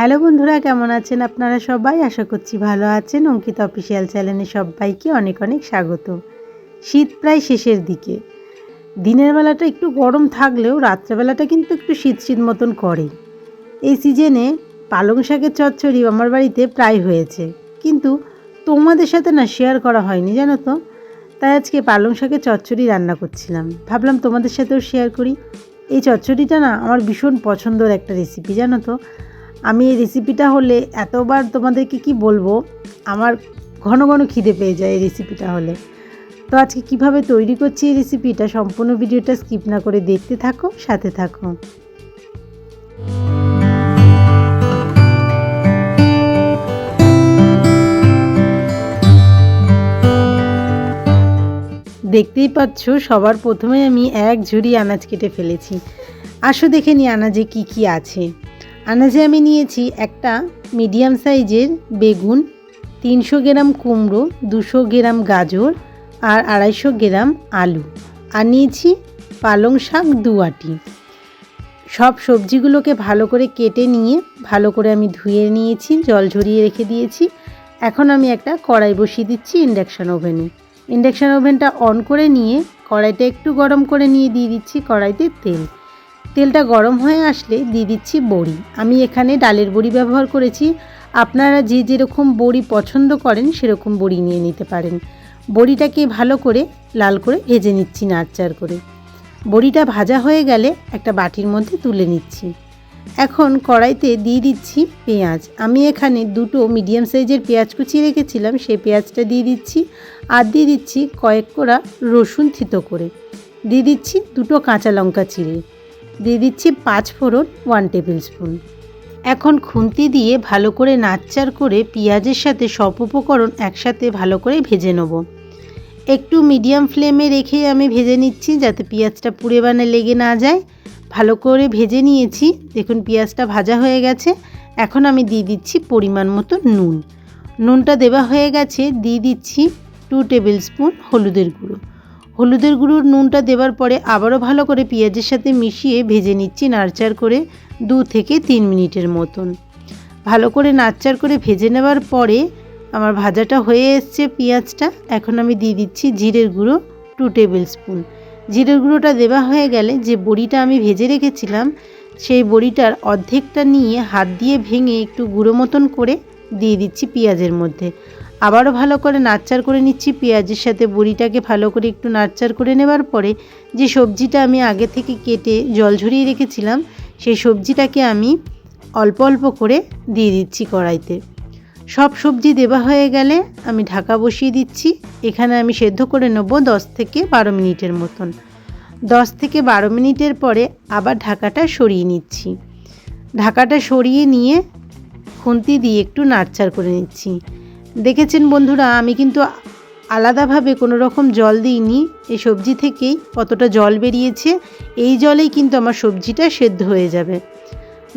Hello বন্ধুরা, কেমন আছেন আপনারা সবাই? আশা করছি ভালো আছেন। অঙ্কিত অফিসিয়াল চ্যানেলে সবাইকে অনেক অনেক স্বাগত শীত প্রায় শেষের দিকে। দিনের বেলাটা একটু গরম থাকলেও রাত্রেবেলাটা কিন্তু একটু শীত শীত মতন করে। এই সিজনে পালং শাকের চচ্চড়ি আমার বাড়িতে প্রায় হয়েছে। কিন্তু তোমাদের সাথে না শেয়ার করা হয়নি, জানো তো? তাই আজকে পালং শাকের চচ্চড়ি রান্না করছিলাম। ভাবলাম তোমাদের সাথেও শেয়ার করি। এই চচ্চড়িটা না আমার ভীষণ পছন্দের একটা রেসিপি জানো তো? আমি এই রেসিপিটা হলে এতবার তোমাদেরকে কি বলব? আমার ঘন ঘন খিদে পেয়ে যায় এই রেসিপিটা হলে। তো আজকে কীভাবে তৈরি করছি এই রেসিপিটা সম্পূর্ণ ভিডিওটা স্কিপ না করে দেখতে থাকো, সাথে থাকো। দেখতেই পাচ্ছ, সবার প্রথমে আমি এক ঝুড়ি আনাজ কেটে ফেলেছি। আসো দেখে নি আনাজে কি কি আছে। আনাজে আমি নিয়েছি একটা মিডিয়াম সাইজের বেগুন, তিনশো গ্রাম কুমড়ো, দুশো গ্রাম গাজর আর আড়াইশো গ্রাম আলু। আর নিয়েছি পালং শাক দু আটি। সব সবজিগুলোকে ভালো করে কেটে নিয়ে, ভালো করে আমি ধুয়ে নিয়েছি, জল ঝরিয়ে রেখে দিয়েছি। এখন আমি একটা কড়াই বসিয়ে দিচ্ছি ইন্ডাকশান ওভেনে। ইন্ডাকশান ওভেনটা অন করে নিয়ে কড়াইটা একটু গরম করে নিয়ে দিয়ে দিচ্ছি কড়াইতে তেল। তেলটা গরম হয়ে আসলে দিয়ে দিচ্ছি বড়ি। আমি এখানে ডালের বড়ি ব্যবহার করেছি। আপনারা যে যেরকম বড়ি পছন্দ করেন, সেরকম বড়ি নিয়ে নিতে পারেন। বড়িটাকে ভালো করে লাল করে ভেজে নিচ্ছি নাড়চার করে। বড়িটা ভাজা হয়ে গেলে একটা বাটির মধ্যে তুলে নিচ্ছি। এখন কড়াইতে দিয়ে দিচ্ছি পেঁয়াজ। আমি এখানে দুটো মিডিয়াম সাইজের পেঁয়াজ কুচিয়ে রেখেছিলাম, সেই পেঁয়াজটা দিয়ে দিচ্ছি আর দিয়ে দিচ্ছি কয়েক কোড়া রসুন থিতো করে। দিয়ে দিচ্ছি দুটো কাঁচা লঙ্কা চিড়ে। দিয়ে দিচ্ছি পাঁচ ফোড়ন ওয়ান টেবিল স্পুন এখন খুন্তি দিয়ে ভালো করে নাচ্চার করে পেঁয়াজের সাথে সব উপকরণ একসাথে ভালো করে ভেজে নেব। একটু মিডিয়াম ফ্লেমে রেখে আমি ভেজে নিচ্ছি যাতে পেঁয়াজটা পুড়ে বানে লেগে না যায়। ভালো করে ভেজে নিয়েছি। দেখুন পেঁয়াজটা ভাজা হয়ে গেছে। এখন আমি দিয়ে দিচ্ছি পরিমাণ মতো নুন। নুনটা দেওয়া হয়ে গেছে। দিয়ে দিচ্ছি টু টেবিল স্পুন হলুদের গুঁড়ো। হলুদের গুঁড়োর নুনটা দেওয়ার পরে আবারও ভালো করে পেঁয়াজের সাথে মিশিয়ে ভেজে নিচ্ছি নাড়চার করে দু থেকে তিন মিনিটের মতন। ভালো করে নাড়চার করে ভেজে নেওয়ার পরে আমার ভাজাটা হয়ে এসছে পেঁয়াজটা। এখন আমি দিয়ে দিচ্ছি জিরের গুঁড়ো টু টেবিল স্পুন জিরের গুঁড়োটা দেওয়া হয়ে গেলে যে বড়িটা আমি ভেজে রেখেছিলাম, সেই বড়িটার অর্ধেকটা নিয়ে হাত দিয়ে ভেঙে একটু গুঁড়ো মতন করে দিয়ে দিচ্ছি পেঁয়াজের মধ্যে। আবারও ভালো করে নাড়চার করে নিচ্ছি, পেঁয়াজের সাথে বড়িটাকে ভালো করে একটু নাড়চার করে নেবার পরে যে সবজিটা আমি আগে থেকে কেটে জল ঝরিয়ে রেখেছিলাম, সেই সবজিটাকে আমি অল্প অল্প করে দিয়ে দিচ্ছি কড়াইতে। সব সবজি দেওয়া হয়ে গেলে আমি ঢাকা বসিয়ে দিচ্ছি, এখানে আমি সেদ্ধ করে নেব দশ থেকে বারো মিনিটের মতন। দশ থেকে বারো মিনিটের পরে আবার ঢাকাটা সরিয়ে নিচ্ছি। ঢাকাটা সরিয়ে নিয়ে খুন্তি দিয়ে একটু নাড়চার করে নিচ্ছি। দেখেছেন বন্ধুরা, আমি কিন্তু আলাদাভাবে কোনো রকম জল দিইনি। এই সবজি থেকেই কতটা জল বেরিয়েছে, এই জলেই কিন্তু আমার সবজিটা সেদ্ধ হয়ে যাবে।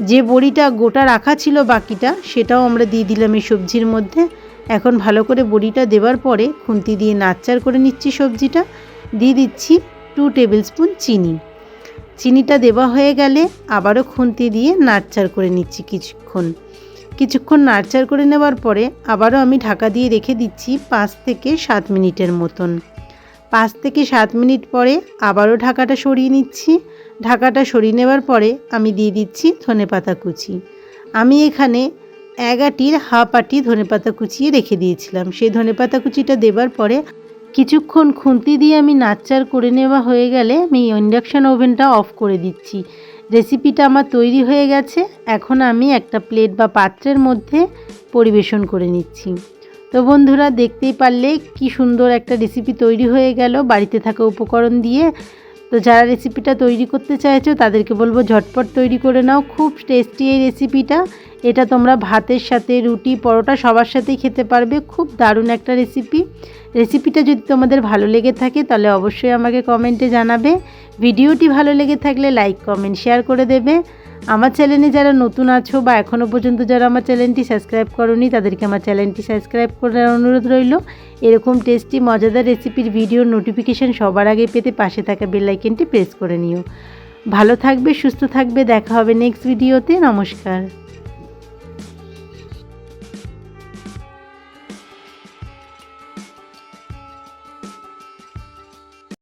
যে বড়িটা গোটা রাখা ছিল বাকিটা, সেটাও আমরা দিয়ে দিলাম এই সবজির মধ্যে। এখন ভালো করে বড়িটা দেওয়ার পরে খুন্তি দিয়ে নাচ্চার করে নিচ্ছি সবজিটা। দিয়ে দিচ্ছি টু টেবিল স্পুন চিনি। চিনিটা দেওয়া হয়ে গেলে আবারও খুন্তি দিয়ে নাড়চার করে নিচ্ছি কিছুক্ষণ। কিছুক্ষণ নাড়চার করে নেওয়ার পরে আবারও আমি ঢাকা দিয়ে রেখে দিচ্ছি পাঁচ থেকে সাত মিনিটের মতন। পাঁচ থেকে সাত মিনিট পরে আবারও ঢাকাটা সরিয়ে নিচ্ছি। ঢাকাটা সরিয়ে নেওয়ার পরে আমি দিয়ে দিচ্ছি ধনেপাতা কুচি। আমি এখানে এক আটির হাফ আটি ধনেপাতা কুচিয়ে রেখে দিয়েছিলাম। সেই ধনেপাতা কুচিটা দেবার পরে কিছুক্ষণ খুন্তি দিয়ে আমি নাচ্চার করে নেওয়া হয়ে গেলে আমি ইন্ডাকশান ওভেনটা অফ করে দিচ্ছি। রেসিপিটা আমার তৈরি হয়ে গেছে। এখন আমি একটা প্লেট বা পাত্রের মধ্যে পরিবেশন করে নিচ্ছি। তো বন্ধুরা, দেখতেই পারলে কি সুন্দর একটা রেসিপি তৈরি হয়ে গেল। বাড়িতে থাকা উপকরণ দিয়ে তো যারা রেসিপিটা তৈরি করতে চাইছো, তাদেরকে বলব ঝটপট তৈরি করে নাও। খুব টেস্টি এই রেসিপিটা এটা তোমরা ভাতের সাথে, রুটি, পরোটা সবার সাথেই খেতে পারবে। খুব দারুণ একটা রেসিপি রেসিপিটা যদি তোমাদের ভালো লেগে থাকে, তাহলে অবশ্যই আমাকে কমেন্টে জানাবে। ভিডিওটি ভালো লেগে থাকলে লাইক কমেন্ট শেয়ার করে দেবে। আমার চ্যানেলে যারা নতুন আছো বা এখনও পর্যন্ত যারা আমার চ্যানেলটি সাবস্ক্রাইব করনি, তাদেরকে আমার চ্যানেলটি সাবস্ক্রাইব করার অনুরোধ রইল। এরকম টেস্টি মজাদার রেসিপির ভিডিওর নোটিফিকেশান সবার আগে পেতে পাশে থাকা বেলাইকেনটি প্রেস করে নিও। ভালো থাকবে, সুস্থ থাকবে, দেখা হবে নেক্সট ভিডিওতে নমস্কার।